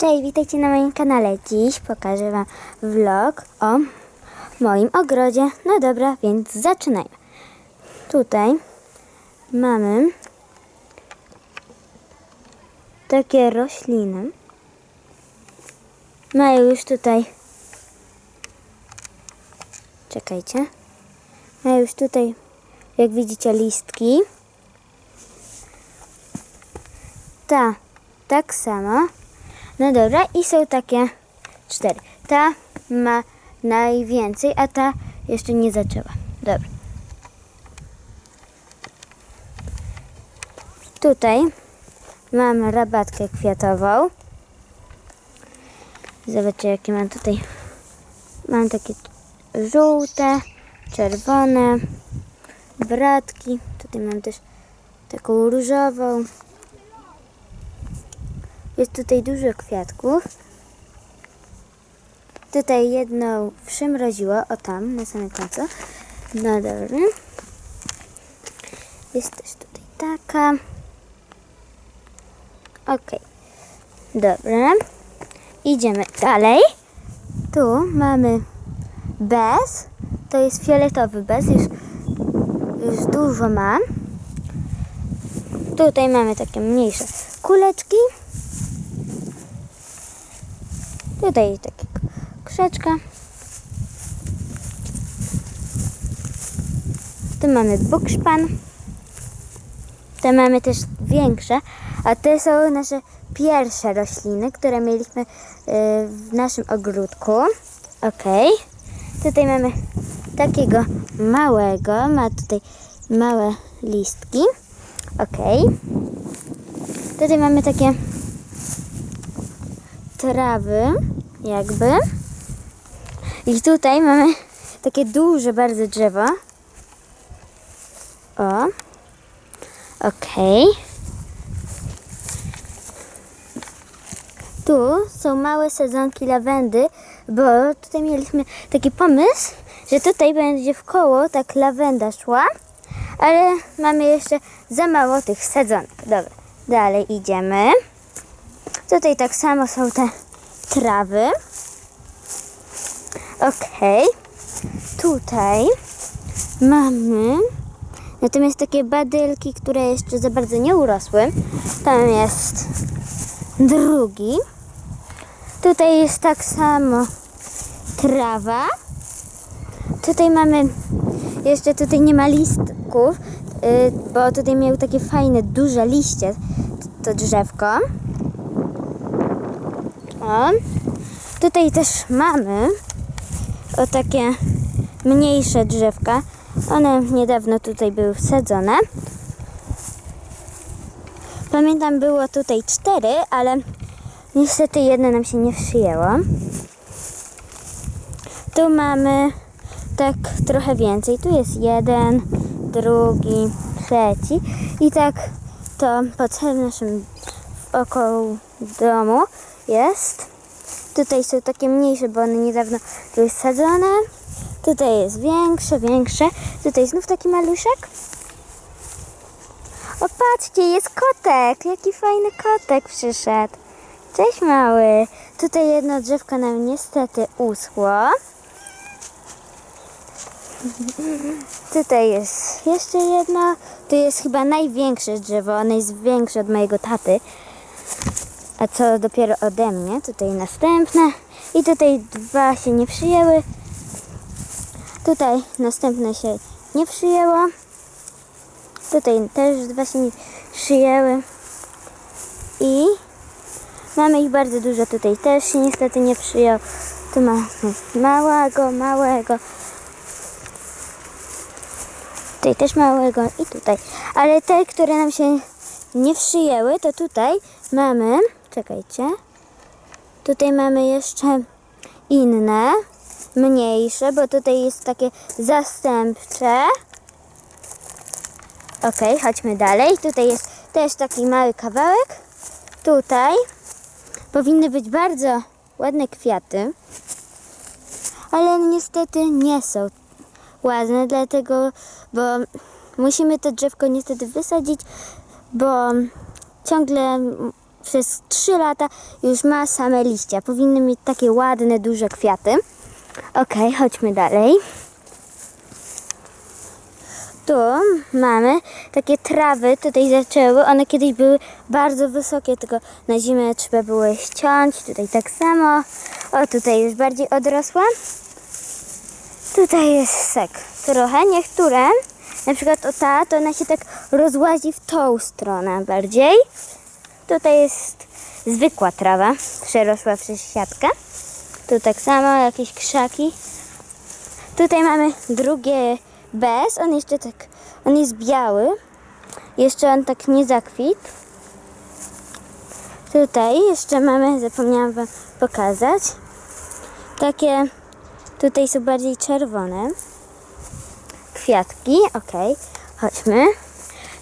Cześć, witajcie na moim kanale. Dziś pokażę Wam vlog o moim ogrodzie. No dobra, więc zaczynajmy. Tutaj mamy takie rośliny. Mają już tutaj. Czekajcie. Mają już tutaj, jak widzicie, listki. Ta tak samo. No dobra, i są takie cztery. Ta ma najwięcej, a ta jeszcze nie zaczęła. Dobra. Tutaj mam rabatkę kwiatową. Zobaczcie, jakie mam tutaj. Mam takie żółte, czerwone, bratki. Tutaj mam też taką różową. Jest tutaj dużo kwiatków. Tutaj jedną przymroziło, o tam, na samym końcu. No dobra. Jest też tutaj taka. Ok. Dobra. Idziemy dalej. Tu mamy bez. To jest fioletowy bez. Już, już dużo mam. Tutaj mamy takie mniejsze kuleczki. Tutaj taka krzeczka. Tu mamy bukszpan. Te mamy też większe, a te są nasze pierwsze rośliny, które mieliśmy y, w naszym ogródku. Ok. Tutaj mamy takiego małego, ma tutaj małe listki. Ok. Tutaj mamy takie trawy, jakby. I tutaj mamy takie duże bardzo drzewo. O. Okej. Tu są małe sadzonki lawendy, bo tutaj mieliśmy taki pomysł, że tutaj będzie w koło tak lawenda szła, ale mamy jeszcze za mało tych sadzonek. Dobra, dalej idziemy. Tutaj tak samo są te trawy. Okej. Tutaj mamy natomiast takie badylki, które jeszcze za bardzo nie urosły. Tam jest drugi. Tutaj jest tak samo trawa. Tutaj mamy jeszcze tutaj nie ma listków, y, bo tutaj miał takie fajne, duże liście to drzewko. O. Tutaj też mamy o takie mniejsze drzewka. One niedawno tutaj były wsadzone. Pamiętam było tutaj cztery, ale niestety jedno nam się nie przyjęło. Tu mamy tak trochę więcej. Tu jest jeden, drugi, trzeci i tak to po całym naszym około domu jest. Tutaj są takie mniejsze, bo one niedawno były sadzone. Tutaj jest większe, większe. Tutaj znów taki maluszek. O, patrzcie, jest kotek. Jaki fajny kotek przyszedł. Cześć, mały. Tutaj jedno drzewko nam niestety uschło. Tutaj jest jeszcze jedno. Tu jest chyba największe drzewo. Ono jest większe od mojego taty. A co dopiero ode mnie. Tutaj następne. I tutaj dwa się nie przyjęły. Tutaj następne się nie przyjęło. Tutaj też dwa się nie przyjęły. I mamy ich bardzo dużo. Tutaj też się niestety nie przyjął. Tu mamy małego, małego. Tutaj też małego i tutaj. Ale te, które nam się nie przyjęły, to tutaj mamy, czekajcie, tutaj mamy jeszcze inne, mniejsze, bo tutaj jest takie zastępcze. Ok, chodźmy dalej. Tutaj jest też taki mały kawałek. Tutaj powinny być bardzo ładne kwiaty, ale niestety nie są ładne, dlatego, bo musimy to drzewko niestety wysadzić, bo ciągle przez 3 lata już ma same liście. Powinny mieć takie ładne, duże kwiaty. Okej, chodźmy dalej. Tu mamy takie trawy, tutaj zaczęły. One kiedyś były bardzo wysokie, tylko na zimę trzeba było je ściąć. Tutaj tak samo. O, tutaj już bardziej odrosła. Tutaj jest sek. Trochę, niektóre, na przykład o ta, to ona się tak rozłazi w tą stronę bardziej. Tutaj jest zwykła trawa, przerosła przez siatkę. Tu tak samo, jakieś krzaki. Tutaj mamy drugie bez, on jeszcze tak, on jest biały. Jeszcze on tak nie zakwitł. Tutaj jeszcze mamy, zapomniałam wam pokazać, takie, tutaj są bardziej czerwone kwiatki, ok, chodźmy.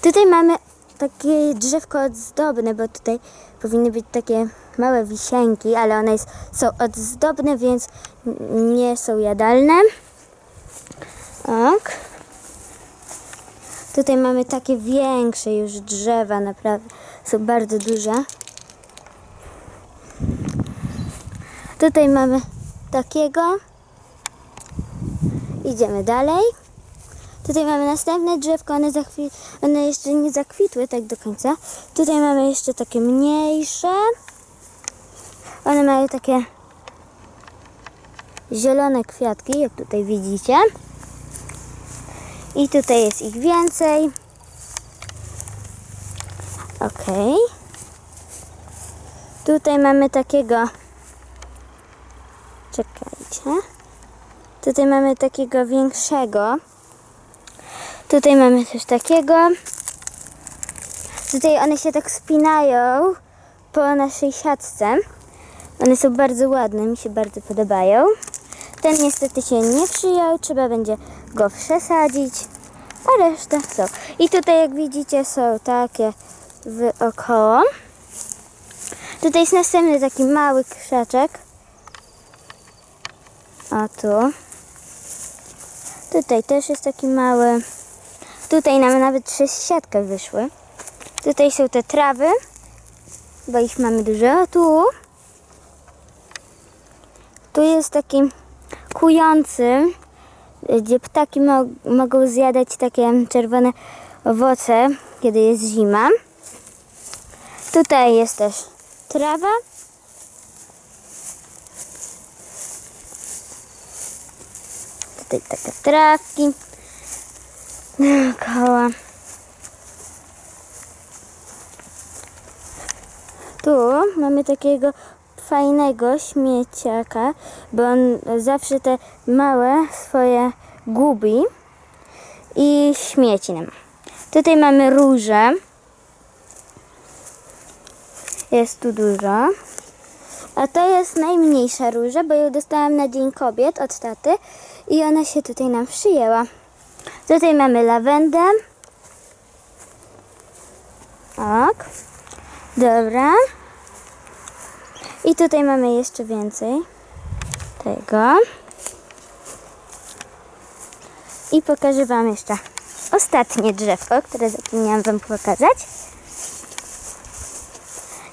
Tutaj mamy takie drzewko odzdobne, bo tutaj powinny być takie małe wisienki, ale one jest, są odzdobne, więc nie są jadalne. Ok. Tutaj mamy takie większe już drzewa, naprawdę są bardzo duże. Tutaj mamy takiego. Idziemy dalej. Tutaj mamy następne drzewko, one, one jeszcze nie zakwitły tak do końca. Tutaj mamy jeszcze takie mniejsze. One mają takie zielone kwiatki, jak tutaj widzicie. I tutaj jest ich więcej. Ok. Tutaj mamy takiego. Czekajcie. Tutaj mamy takiego większego. Tutaj mamy coś takiego. Tutaj one się tak spinają po naszej siatce. One są bardzo ładne, mi się bardzo podobają. Ten niestety się nie przyjął, trzeba będzie go przesadzić, a reszta są. I tutaj jak widzicie są takie wokoło. Tutaj jest następny taki mały krzaczek. O tu. Tutaj też jest taki mały. Tutaj nam nawet przez siatkę wyszły. Tutaj są te trawy, bo ich mamy dużo. Tu. Tu jest taki kujący, gdzie ptaki mo- mogą zjadać takie czerwone owoce, kiedy jest zima. Tutaj jest też trawa. Tutaj takie trawki dookoła. Tu mamy takiego fajnego śmieciaka, bo on zawsze te małe swoje gubi i śmieci nam. Tutaj mamy róże. Jest tu dużo. A to jest najmniejsza róża, bo ją dostałam na Dzień Kobiet od taty i ona się tutaj nam przyjęła. Tutaj mamy lawendę. Ok. Dobra. I tutaj mamy jeszcze więcej tego. I pokażę Wam jeszcze ostatnie drzewko, które zapomniałam Wam pokazać.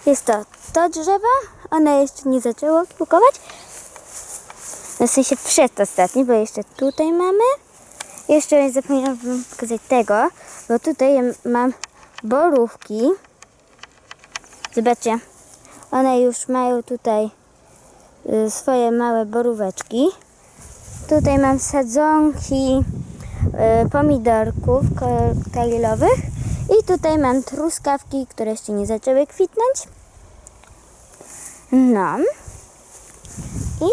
Jest to to drzewo. Ono jeszcze nie zaczęło bukować. No w sensie przedostatni, bo jeszcze tutaj mamy. Jeszcze zapomniałam pokazać tego, bo tutaj mam borówki. Zobaczcie, one już mają tutaj y, swoje małe boróweczki. Tutaj mam sadzonki y, pomidorków koktajlowych i tutaj mam truskawki, które jeszcze nie zaczęły kwitnąć. No. I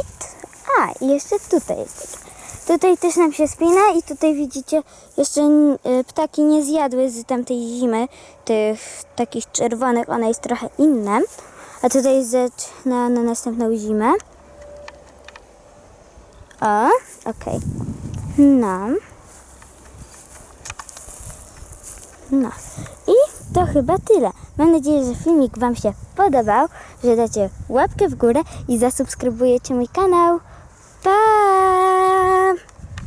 a, jeszcze tutaj jest. Tutaj też nam się spina i tutaj widzicie jeszcze y, ptaki nie zjadły z tamtej zimy tych takich czerwonych, ona jest trochę inna. A tutaj zaczyna na następną zimę. O, okej. No. No. I to chyba tyle. Mam nadzieję, że filmik Wam się podobał, że dacie łapkę w górę i zasubskrybujecie mój kanał.